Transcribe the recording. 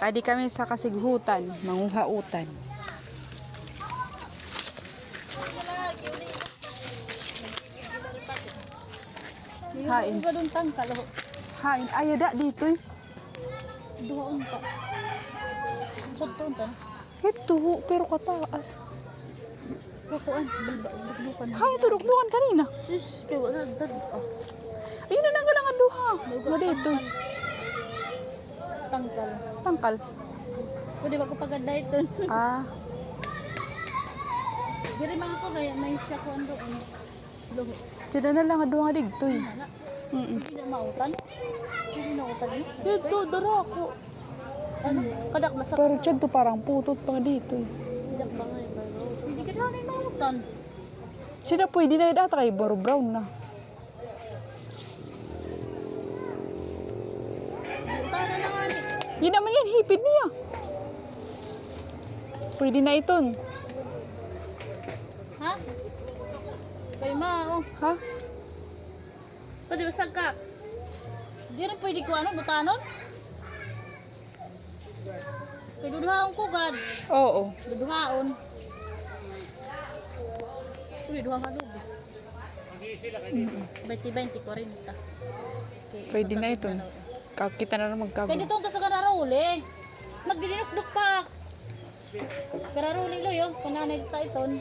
Adi kami sa kasighutan, manguhautan. Hain. Hain. Ay, da dito eh. Duha unta. Sot unta. Ito, pero kataas. Kukuan. Balba. Dugdukan. Hain, tudok-dukan kanina. Sis. Kaya wala. Ayun na nanggalang ang duha. Mo dito. Tangkal. Tangkal. Pwede ba ko paganda ito? Ah, Diri mga ko gaya. May siya ko. Ano. Luho. dyan na lang ang duha dito eh. Wala. Mm Hindi na mautan. Hindi na utan eh. Dito, dara ako. Ano? Kadak masak. Pero dyan to parang putot pa dito eh. Kadak ba nga eh. Hindi ka na mautan. Sila pwede na data kay Boro Brown na. Yun naman yan, hipid niya. Pwede na iton. Ha? Kay ma, oh. Ha? Pwede ba sagka? Di rin pwede ko ano, butanon? Kay duduhaon ko, God. Oo. Duduhaon. Uy, duha ka lubi. 20-20, 40. Okay, Pwede na iton. Kakita na naman kago. dito ang sa kararuli. Magdidinok-duk pa. Kararuli lo yun. Kung nanay ta iton.